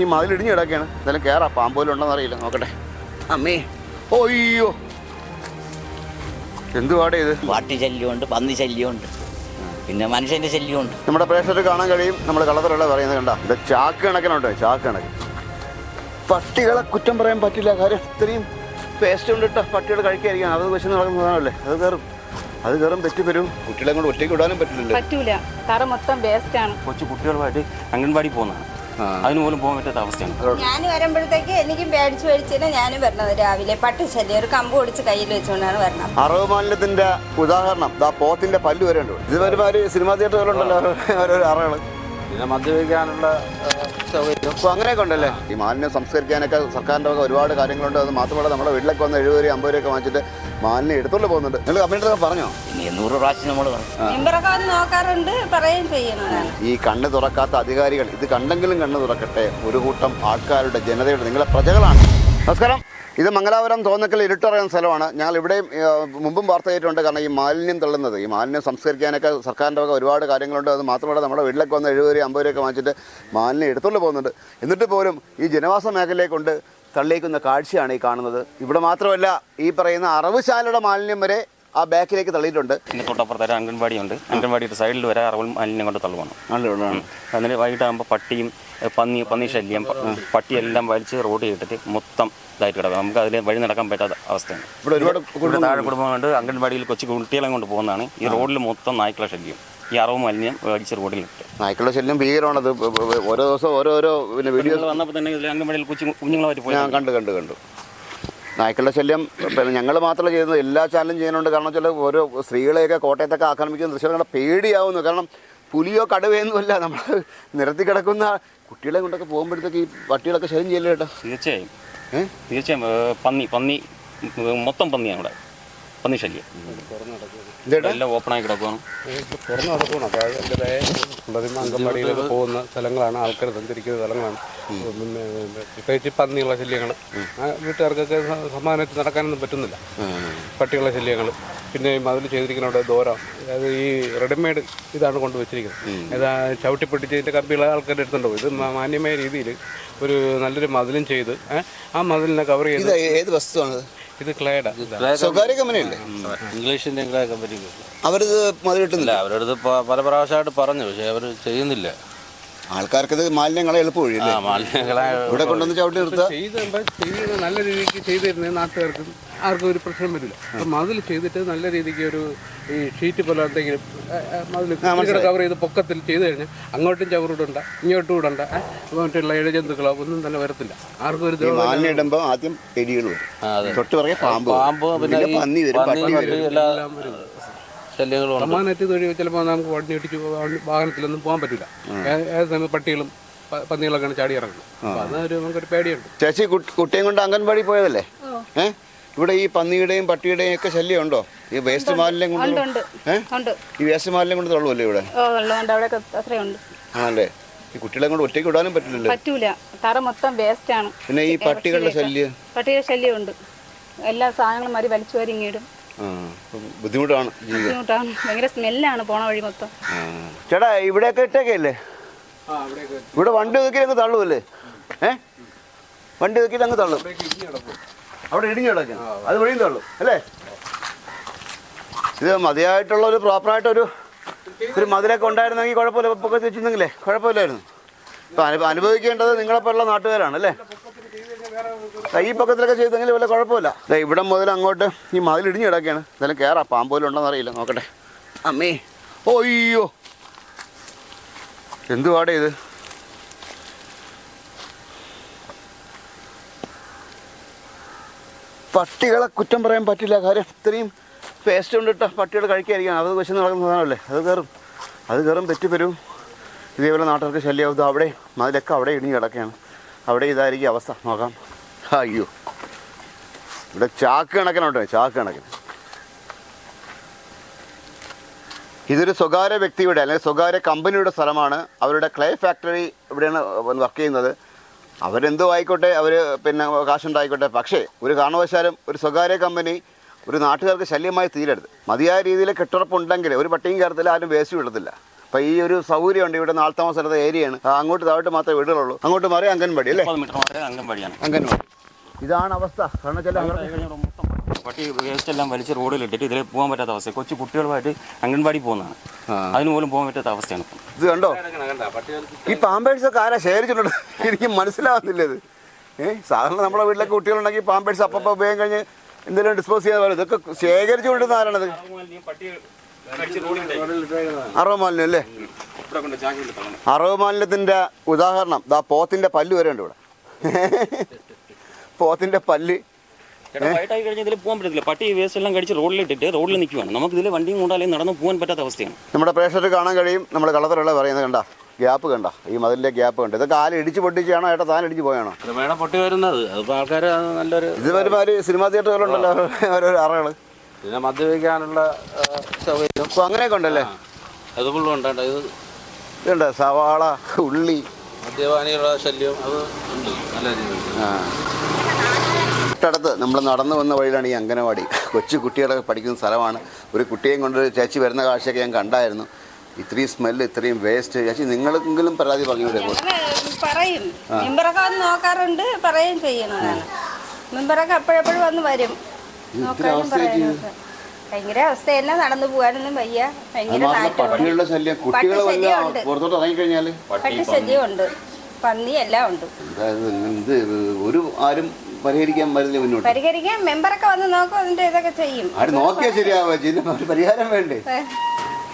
ഈ മതിലിടിഞ്ഞ് കിടക്കുകയാണ്. എന്തായാലും കയറാം പാമ്പോലും ഉണ്ടോന്ന് അറിയില്ല. നോക്കട്ടെ. അമ്മേ. ഓയ്യോ എന്തുവാടേ ഇത്? പാട്ടി ശല്യമുണ്ട് പന്നി ശല്യമുണ്ട്. പിന്നെ മനുഷ്യന്റെ ശല്യമുണ്ട്. നമ്മുടെ പ്രേക്ഷകർ കാണാൻ കഴിയും. നമ്മൾ കള്ളത്തിലുള്ള പറയുന്നത് കണ്ട. ഇത് ചാക്ക് കണക്കിനുണ്ട്. ചാക്ക് കണക്ക്. പട്ടികളെ കുറ്റം പറയാൻ പറ്റില്ല. കാര്യം ഇത്രയും പേസ്റ്റ് കൊണ്ടിട്ട പട്ടികൾ കഴിക്കാതിരിക്കാൻ അത് വെച്ച് നടക്കുന്നതാണല്ലേ അത് കയറും അത് കയറും തെറ്റി വരും. കുട്ടികളെ കൊണ്ട് ഒറ്റയ്ക്ക് വിടാനും പറ്റില്ലല്ലോ. പറ്റൂല. തറ മൊത്തം വേസ്റ്റ് ആണ്. കൊച്ചു കുട്ടികളുമായിട്ട് അംഗൻവാടി പോകുന്നതാണ്. അതിന് പോലും പോകാൻ പറ്റാത്ത അവസ്ഥയാണ്. ഞാൻ വരുമ്പോഴത്തേക്ക് എനിക്കും പേടിച്ച് പേടിച്ചിട്ട് ഞാനും വരണത് രാവിലെ പട്ടിശല്യം ഒരു കമ്പ് ഒടിച്ച് കയ്യിൽ വെച്ചുകൊണ്ടാണ് വരണം അറവ് മാലിന്യത്തിന്റെ ഉദാഹരണം. ദാ പോത്തിന്റെ പല്ല് വരെ ഉണ്ട് ഇത് ഒരുമാതിരി സിനിമാ തിയേറ്ററുകളുണ്ടല്ലോ. ഓരോ അറകൾ. പിന്നെ മദ്യപിക്കാനുള്ള സൗകര്യം. അങ്ങനെയൊക്കെ ഉണ്ടല്ലേ? ഈ മാലിന്യം സംസ്കരിക്കാനൊക്കെ സർക്കാരിന്റെ വക ഒരുപാട് കാര്യങ്ങളുണ്ട്. അത് മാത്രമല്ല നമ്മുടെ വീട്ടിലൊക്കെ വന്ന് എഴുപത് രൂപ അമ്പത് രൂപ വാങ്ങിച്ചിട്ട് മാലിന്യം എടുത്തോണ്ട് പോകുന്നുണ്ട്. നിങ്ങൾ കമ്പനിയുടെ പറഞ്ഞോ? പിന്നെ നൂറ് പ്രാവശ്യം നമ്മൾ നോക്കാറുണ്ട് പറയുകയും ചെയ്യണം ഈ കണ്ണ് തുറക്കാത്ത അധികാരികൾ ഇത് കണ്ടെങ്കിലും കണ്ണ് തുറക്കട്ടെ. ഒരു കൂട്ടം ആൾക്കാരുടെ ജനതയുടെ നിങ്ങളെ പ്രജകളാണ്. നമസ്കാരം. ഇത് മംഗലാപുരം തോന്നക്കൽ ഇരുട്ടറിയുന്ന സ്ഥലമാണ്. ഞങ്ങൾ ഇവിടെയും മുമ്പും വാർത്ത ചെയ്തിട്ടുണ്ട് കാരണം ഈ മാലിന്യം തള്ളുന്നത് ഈ മാലിന്യം സംസ്കരിക്കാനൊക്കെ സർക്കാരിന്റെ വക ഒരുപാട് കാര്യങ്ങളുണ്ട്. അത് മാത്രമല്ല നമ്മുടെ വീട്ടിലൊക്കെ വന്ന് എഴുപത് രൂപ അമ്പത് രൂപയൊക്കെ വാങ്ങിച്ചിട്ട് മാലിന്യം എടുത്തുകൊണ്ട് പോകുന്നുണ്ട്. എന്നിട്ട് പോലും ഈ ജനവാസ മേഖലയിലേക്കൊണ്ട് തള്ളിയേക്കുന്ന കാഴ്ചയാണ് ഈ കാണുന്നത്. ഇവിടെ മാത്രമല്ല ഈ പറയുന്ന അറവുശാലയുടെ മാലിന്യം വരെ ആ ബാക്കിലേക്ക് തള്ളിയിട്ടുണ്ട്. പിന്നെ തൊട്ടപ്പുറത്ത് അംഗൻവാടി ഉണ്ട് അംഗൻവാടിയുടെ സൈഡിൽ വരെ അറവൽ മാലിന്യം കൊണ്ട് തള്ളുവാണ്. അതിന് വൈകിട്ടാകുമ്പോൾ പട്ടിയും പന്നി പന്നി ശല്യം പട്ടിയെല്ലാം വലിച്ച് റോഡ് ചെയ്തിട്ട് മൊത്തം ഇതായിട്ട് കിടക്കും. നമുക്ക് അതിൽ വഴി നടക്കാൻ പറ്റാത്ത അവസ്ഥയാണ്. ഇവിടെ ഒരുപാട് താഴെ കുടുംബമുണ്ട് അംഗൻവാടിയിൽ കൊച്ചു കുട്ടികളെ കൊണ്ട് പോകുന്നതാണ്. ഈ റോഡിൽ മൊത്തം നായ്ക്കളെ ശല്യം. ഈ അറവ് മാലിന്യം വലിച്ച് റോഡിൽ ഇട്ട്. നായ്ക്കളുടെ ശല്യം ഭീകരമാണത്. ഓരോ ദിവസം ഓരോരോ പിന്നെ വീഡിയോസ് വന്നപ്പോൾ തന്നെ ഇതിൽ അംഗൻവാടിയിൽ കൊച്ചു കുഞ്ഞുങ്ങളായിട്ട് പോയി കണ്ടു കണ്ടു കണ്ടു. നായ്ക്കളുടെ ശല്യം പിന്നെ ഞങ്ങൾ മാത്രമല്ല ചെയ്യുന്നത് എല്ലാ ചാനലും ചെയ്യുന്നുണ്ട്. കാരണം വെച്ചാൽ ഓരോ സ്ത്രീകളെയൊക്കെ കോട്ടയത്തൊക്കെ ആക്രമിക്കുന്ന ദൃശ്യങ്ങളെ പേടിയാവുന്നു കാരണം പുലിയോ കടുവയൊന്നുമല്ല നമ്മൾ നിരത്തി കിടക്കുന്ന കുട്ടികളെ കൊണ്ടൊക്കെ പോകുമ്പോഴത്തേക്ക് ഈ പട്ടികളൊക്കെ ശല്യം ചെയ്യല്ലേ കേട്ടോ തീർച്ചയായും. തീർച്ചയായും. പന്നി പന്നി മൊത്തം പന്നിയാണ് ഇവിടെ. പന്നി ശല്യം. എല്ലാം ഓപ്പണായി കിടക്കുകയാണ് തുറന്നു നടക്കണം അംഗൻവാടിയിലൊക്കെ പോകുന്ന സ്ഥലങ്ങളാണ്. ആൾക്കാർ സഞ്ചരിക്കുന്ന സ്ഥലങ്ങളാണ്. പിന്നെ പ്രത്യേകിച്ച് പന്നിയുള്ള ശല്യങ്ങൾ വീട്ടുകാർക്കൊക്കെ സ- സമാധാനത്തിൽ നടക്കാനൊന്നും പറ്റുന്നില്ല. പട്ടിയുള്ള ശല്യങ്ങൾ പിന്നെ ഈ മതിൽ ചെയ്തിരിക്കുന്ന ദൂരം അതായത് ഈ റെഡിമെയ്ഡ് ഇതാണ് കൊണ്ടുവച്ചിരിക്കുന്നത്. ഇത് ചവിട്ടി പൊട്ടിച്ച് ഇതിന്റെ കമ്പിയുള്ള ആൾക്കാരുടെ എടുത്തുണ്ടോ ഇത് മാന്യമായ രീതിയിൽ ഒരു നല്ലൊരു മതിലും ചെയ്ത് ആ മതിലിനെ കവർ ചെയ്ത് ഏത് വസ്തുവാണ് ഇത് ക്ലേഡ സ്വകാര്യ കമ്പനിയല്ലേ? ഇംഗ്ലീഷിന്റെ കമ്പനിക്ക് അവരിത് മതിലിട്ടുന്നില്ല അവരടുത്ത് പല പ്രാവശ്യമായിട്ട് പറഞ്ഞു പക്ഷെ അവർ ചെയ്യുന്നില്ല. ആൾക്കാർക്ക് ഇത് മാലിന്യങ്ങളെ എളുപ്പമൊഴിയല്ലേ ആ മാലിന്യങ്ങളെ ഇവിടെ കൊണ്ടുവന്ന് ചവിട്ടി നിർത്തുക ചെയ്ത് നല്ല രീതിക്ക് ചെയ്തിരുന്നത് നാട്ടുകാർക്കും ആർക്കും ഒരു പ്രശ്നം വരില്ല. അപ്പം മതിൽ ചെയ്തിട്ട് നല്ല രീതിക്ക് ഒരു ഈ ഷീറ്റ് പോലെ എന്തെങ്കിലും മതിൽ കവർ ചെയ്ത് പൊക്കത്തിൽ ചെയ്ത് കഴിഞ്ഞാൽ അങ്ങോട്ടും ചവറിടണ്ട ഇങ്ങോട്ടും ഇടണ്ട മറ്റുള്ള ഇഴജന്തുക്കളോ ഒന്നും തന്നെ വരത്തില്ല. ആർക്കും ഒരു മാലിന്യം ഇടുമ്പോൾ ആദ്യം എലികൾ വരും. തൊട്ട് പറയാം പാമ്പ് പാമ്പ് പിന്നെ വരും പട്ടി വരും എല്ലാം വരും. ശല്യങ്ങളും ഉണ്ട് സമാനറ്റ് തൊഴി ചിലപ്പോൾ നമുക്ക് വണ്ടി ഇട്ടിച്ച് വാഹനത്തിലൊന്നും പോകാൻ പറ്റില്ല. ഏത് സമയം പട്ടികളും പന്നികളൊക്കെയാണ് ചാടി ഇറങ്ങുന്നത്. അപ്പം അതൊരു നമുക്കൊരു പേടിയുണ്ട്. ചേച്ചി കുട്ടി- കുട്ടിയും കൊണ്ട് അംഗൻവാടി പോയതല്ലേ? ഏ? ഇവിടെ ഈ പന്നിയുടെയും പട്ടിയുടെയും ഒക്കെ ശല്യം ഉണ്ടോ ഈ വേസ്റ്റ് മാലിന്യം കൊണ്ട് ഈ വേസ്റ്റ് മാലിന്യം കൊണ്ട് തള്ളുമല്ലേ ഇവിടെ? ആണല്ലേ. ഈ കുട്ടികളെ കൊണ്ട് ഒറ്റയ്ക്ക് വിടാനും പറ്റില്ലല്ലോ. പറ്റൂല. തറ മൊത്തം വേസ്റ്റ് ആണ് പിന്നെ ഈ പട്ടികളുടെ ശല്യം? പട്ടിയുടെ ശല്യമുണ്ട്. എല്ലാ സാധനങ്ങളും മാറി വലിച്ചു വാരി ഇങ്ങിടും ആ അപ്പം ബുദ്ധിമുട്ടാണ് ബുദ്ധിമുട്ടാണ്. ഭയങ്കര സ്മെല്ലാണ് പോണ വഴി മൊത്തം. ചേട്ടാ ഇവിടെയൊക്കെ ഇട്ടേക്കല്ലേ? ഇവിടെ വണ്ടി ഒതുക്കി അങ്ങ് തള്ളുമല്ലേ ഏ? വണ്ടി ഒതുക്കിയിട്ട് അങ്ങ് തള്ളും. അവിടെ ഇടിഞ്ഞു കിടക്കും. അത് വഴിയും തള്ളും അല്ലേ? ഇത് മതിയായിട്ടുള്ള ഒരു പ്രോപ്പറായിട്ടൊരു ഒരു മതിലൊക്കെ ഉണ്ടായിരുന്നെങ്കിൽ കുഴപ്പമില്ല. പൊക്കത്ത് വെച്ചിരുന്നെങ്കിലേ കുഴപ്പമില്ലായിരുന്നു. ഇപ്പം അനുഭ അനുഭവിക്കേണ്ടത് നിങ്ങളെപ്പോലുള്ള നാട്ടുകാരാണ് അല്ലേ? ഈ പക്കത്തിലൊക്കെ ചെയ്തെങ്കിൽ വല്ല കുഴപ്പമില്ല. ഇവിടെ മുതൽ അങ്ങോട്ട് ഈ മതിൽ ഇടിഞ്ഞു കിടക്കുകയാണ്. എന്തായാലും കയറാം പാമ്പോലും ഉണ്ടോന്ന് അറിയില്ല നോക്കട്ടെ. അമ്മേ ഓയ്യോ. എന്തുവാടേ ഇത്? പട്ടികളെ കുറ്റം പറയാൻ പറ്റില്ല കാര്യം ഇത്രയും പേസ്റ്റ് കൊണ്ടിട്ട പട്ടികൾ കഴിക്കാതിരിക്കാൻ അത് വെച്ച് നടക്കുന്നതാണല്ലേ അത് കയറും അത് കയറും തെറ്റിപ്പെരും ഇതേപോലെ നാട്ടുകാർക്ക് ശല്യമാവും. അവിടെ മതിലൊക്കെ അവിടെ ഇടിഞ്ഞ് കിടക്കുകയാണ്. അവിടെ ഇതായിരിക്കും അവസ്ഥ. നോക്കാം. അയ്യോ. ഇവിടെ ചാക്ക് കണക്കിനോട്ടെ ചാക്ക് കണക്കിന്. ഇതൊരു സ്വകാര്യ വ്യക്തിയുടെ അല്ലെങ്കിൽ സ്വകാര്യ കമ്പനിയുടെ സ്ഥലമാണ്. അവരുടെ ക്ലേ ഫാക്ടറി ഇവിടെയാണ് വർക്ക് ചെയ്യുന്നത്. അവരെന്തോ ആയിക്കോട്ടെ അവർ പിന്നെ കാശുണ്ടായിക്കോട്ടെ. പക്ഷേ ഒരു കാരണവശാലും ഒരു സ്വകാര്യ കമ്പനി ഒരു നാട്ടുകാർക്ക് ശല്യമായി തീരരുത്. മതിയായ രീതിയിൽ കെട്ടുറപ്പുണ്ടെങ്കിൽ ഒരു പട്ടിയും കാര്യത്തിൽ ആരും വേസ്റ്റ് വിടത്തില്ല. അപ്പോൾ ഈ ഒരു സൗകര്യമുണ്ട്. ഇവിടെ നിന്ന് ആൾത്താമസമുള്ള ഏരിയയാണ് അങ്ങോട്ട് താഴോട്ട് മാത്രമേ വീടുകളുള്ളൂ. അങ്ങോട്ട് മാറി അംഗൻവാടി അല്ലേ? മുപ്പത് മീറ്റർ മാറി അംഗൻവാടിയാണ്. അംഗൻവാടി. ഇതാണ് അവസ്ഥ. കാരണം ചില പട്ടി വേസ്റ്റ് എല്ലാം വലിച്ച് റോഡിലിട്ടിട്ട് ഇതിലേ പോകാൻ പറ്റാത്ത അവസ്ഥ. കൊച്ചു കുട്ടികളുമായിട്ട് അംഗൻവാടി പോകുന്നതാണ്. അതിന് പോലും പോകാൻ പറ്റാത്ത അവസ്ഥയാണ് ഇത് കണ്ടോ? ഈ പാമ്പേഴ്സ് ഒക്കെ ആരാ ശേഖരിച്ചിട്ടുണ്ട് എനിക്ക് മനസ്സിലാവുന്നില്ല ഇത്. ഏഹ് സാധാരണ നമ്മുടെ വീട്ടിലൊക്കെ കുട്ടികളുണ്ടെങ്കിൽ പാമ്പേഴ്സ് അപ്പം ഉപയോഗം കഴിഞ്ഞ് എന്തെങ്കിലും ഡിസ്പോസ് ചെയ്യാൻ ഇതൊക്കെ ശേഖരിച്ചു കൊണ്ടിരുന്ന ആരാണത്? അറവ് മാലിന്യം അല്ലേ? അറവ് മാലിന്യത്തിന്റെ ഉദാഹരണം. ദാ പോത്തിന്റെ പല്ല് വരെ ഉണ്ട് ഇവിടെ. പോത്തിന്റെ പല്ല്. ചേട്ടാ വൈകിട്ടായി കഴിഞ്ഞാൽ ഇതിൽ പോകാൻ പറ്റത്തില്ല. പട്ടി വേസ്റ്റ് എല്ലാം റോഡിലിട്ടിട്ട് റോഡിൽ നിൽക്കുവാണ് നമുക്ക് ഇതിൽ വണ്ടിയും കൊണ്ടാലേ നടന്നു പോകാൻ പറ്റാത്ത അവസ്ഥയാണ്. നമ്മുടെ പ്രേക്ഷകർ കാണാൻ കഴിയും. നമ്മൾ കളത്തിലുള്ള പറയുന്നത് കണ്ട. ഗ്യാപ്പ് കണ്ട. ഈ മതിലെ ഗ്യാപ്പ് കണ്ട. ഇതൊക്കെ ആൽ ഇടിച്ച് പൊട്ടിച്ചാണോ ഏട്ടാ താൻ ഇടിച്ച് പോയാണോ? പൊട്ടി വരുന്നത്. ആൾക്കാർ നല്ലൊരു ഇത് വരുമാര് സിനിമാ തിയേറ്ററുകളുണ്ടല്ലോ ഓരോ അറകൾ പിന്നെ മദ്യപിക്കാനുള്ള സൗകര്യം. അങ്ങനെയൊക്കെ ഉണ്ടല്ലേ? അത് ഫുള്ളും ഉണ്ടോ ഇത് ഇതുണ്ട് സവാള ഉള്ളി. മദ്യപാനികളുടെ ശല്യം അത് ഉണ്ട്. നല്ല രീതിയിൽ. ആ. തൊട്ടടുത്ത് നമ്മൾ നടന്നു വന്ന വഴിയിലാണ് ഈ അംഗനവാടി. കൊച്ചു കുട്ടികളൊക്കെ പഠിക്കുന്ന സ്ഥലമാണ്. ഒരു കുട്ടിയെയും കൊണ്ട് ചേച്ചി വരുന്ന കാഴ്ചയൊക്കെ ഞാൻ കണ്ടായിരുന്നു. ഇത്രയും സ്മെല്ല് ഇത്രയും വേസ്റ്റ് ചേച്ചി നിങ്ങൾക്കെങ്കിലും പരാതി പറഞ്ഞു പറയും. നോക്കാറുണ്ട് പറയുകയും ചെയ്യണം മെമ്പറൊക്കെ എപ്പോഴെപ്പോഴും വന്ന് വരും. ഭയങ്കര അവസ്ഥ തന്നെ നടന്നു പോകാനൊന്നും വയ്യ. ഭയങ്കര പട്ടികളുടെ ശല്യം. കുട്ടികളെ. പുറത്തോട്ട് ഇറങ്ങിക്കഴിഞ്ഞാൽ പട്ടി ശല്യമുണ്ട്. പന്നി എല്ലാം ഉണ്ട്. അതായത് ഇത് ഒരു ആരും പരിഹരിക്കാൻ വരുന്നില്ല മുന്നോട്ട്. പരിഹരിക്കാൻ മെമ്പറൊക്കെ വന്ന് നോക്കും അതിന്റെ ഇതൊക്കെ ചെയ്യും. ആരും നോക്കിയാ ഒരു പരിഹാരം വേണ്ടേ?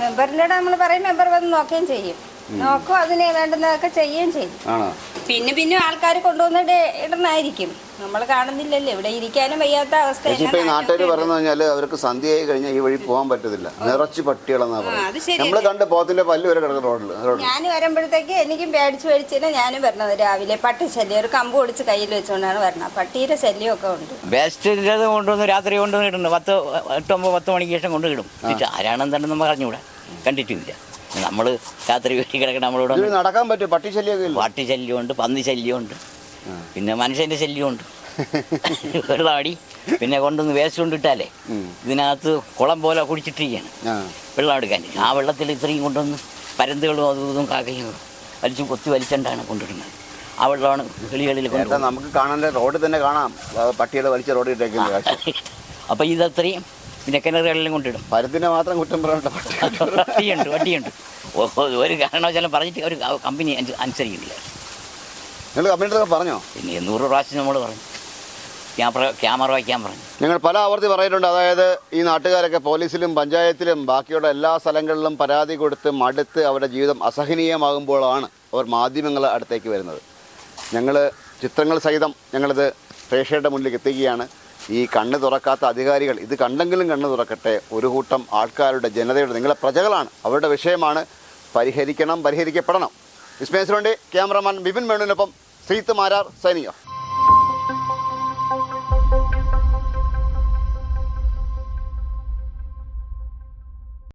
മെമ്പറിന്റെ നമ്മൾ പറയും മെമ്പർ വന്ന് നോക്കുകയും ചെയ്യും. നോക്കും അതിന് വേണ്ടുന്നതൊക്കെ ചെയ്യുകയും ചെയ്യും. ആണോ? പിന്നെ പിന്നെ ആൾക്കാർ കൊണ്ടുവന്നിട്ട് ഇടണായിരിക്കും. നമ്മൾ കാണുന്നില്ലല്ലോ. ഇവിടെ ഇരിക്കാനും വയ്യാത്ത അവസ്ഥ ഇപ്പൊ നാട്ടുകാർ പറഞ്ഞു കഴിഞ്ഞാൽ അവർക്ക് സന്ധ്യയായി കഴിഞ്ഞാൽ ഈ വഴി പോകാൻ പറ്റത്തില്ല. നിറച്ച് പട്ടികളെന്നാ അത് പറയുന്നത് നമ്മൾ കണ്ട് പോത്തിന്റെ പല്ല് വരെ കിടക്കുന്ന റോഡിൽ ഞാൻ വരുമ്പോഴത്തേക്ക് എനിക്കും പേടിച്ച് പേടിച്ചിട്ട് ഞാനും വരണത് രാവിലെ. പട്ടി ശല്യം ഒരു കമ്പ് ഒടിച്ച് കയ്യിൽ വെച്ചുകൊണ്ടാണ് വരണത്. പട്ടിയുടെ ശല്യം ഒക്കെ ഉണ്ട്. വേസ്റ്റ് കൊണ്ടുവന്ന് രാത്രി കൊണ്ടുവന്ന് ഇടുന്നു പത്ത് എട്ടൊമ്പത് പത്ത് മണിക്ക് ശേഷം കൊണ്ടുവിടും ആരാണെന്ന് തന്നെ ആരാണെന്താണെന്ന് നമ്മൾ അറിഞ്ഞൂടാ കണ്ടിട്ടുമില്ല നമ്മൾ രാത്രി വീട്ടിൽ കിടക്കണം നമ്മളോട് നടക്കാൻ പറ്റും പട്ടി ശല്യമൊക്കെ പട്ടി ശല്യമുണ്ട് പന്നി ശല്യമുണ്ട്. പിന്നെ മനുഷ്യന്റെ ശല്യമുണ്ട്. വെള്ളാടി പിന്നെ കൊണ്ടൊന്ന് വേസ്റ്റ് കൊണ്ടിട്ടാലേ ഇതിനകത്ത് കുളം പോലെ കുടിച്ചിട്ടിരിക്കുകയാണ് വെള്ളം എടുക്കാൻ. ആ വെള്ളത്തിൽ ഇത്രയും കൊണ്ടുവന്ന് പരന്തുകളും അതും ഇതും കാക്കയും വലിച്ചു കൊത്തി വലിച്ചണ്ടാണ് കൊണ്ടിടുന്നത്. ആ വെള്ളമാണ് കിളികളിൽ നമുക്ക് കാണാൻ റോഡിൽ തന്നെ കാണാം. പട്ടികൾ വലിച്ച റോഡിൽ ഇട്ടേക്കുന്നത് അപ്പം ഇതത്രയും പിന്നെ കിണറുകളിലും കൊണ്ടിടും. പരത്തിനെ മാത്രം കുറ്റം പറയണ്ട. വട്ടിയുണ്ട് വട്ടിയുണ്ട്. ഒരു കാരണവശാലും പറഞ്ഞിട്ട് ഒരു കമ്പനി അനു- അനുസരിക്കുന്നില്ല. നിങ്ങൾ കമ്പനിയുടെ പറഞ്ഞോ? പിന്നെ നൂറ് പ്രാവശ്യം നമ്മൾ പറഞ്ഞു. ക്യാമറ ക്യാമറ വയ്ക്കാൻ പറഞ്ഞു. ഞങ്ങൾ പല ആവർത്തി പറയുന്നുണ്ട്. അതായത് ഈ നാട്ടുകാരൊക്കെ പോലീസിലും പഞ്ചായത്തിലും ബാക്കിയുള്ള എല്ലാ സ്ഥലങ്ങളിലും പരാതി കൊടുത്ത് മടുത്ത് അവരുടെ ജീവിതം അസഹനീയമാകുമ്പോഴാണ് അവർ മാധ്യമങ്ങൾ അടുത്തേക്ക് വരുന്നത്. ഞങ്ങൾ ചിത്രങ്ങൾ സഹിതം ഞങ്ങളിത് പ്രേക്ഷകരുടെ മുന്നിലേക്ക് എത്തിക്കുകയാണ്. ഈ കണ്ണ് തുറക്കാത്ത അധികാരികൾ ഇത് കണ്ടെങ്കിലും കണ്ണ് തുറക്കട്ടെ ഒരു കൂട്ടം ആൾക്കാരുടെ ജനതയുടെ നിങ്ങളെ പ്രജകളാണ്. അവരുടെ വിഷയമാണ് പരിഹരിക്കണം പരിഹരിക്കപ്പെടണം. വിസ്മയസിനുവേണ്ടി ക്യാമറമാൻ ബിപിൻ വേണുവിനൊപ്പം ശ്രീത്ത് മാരാർ സൈനിക.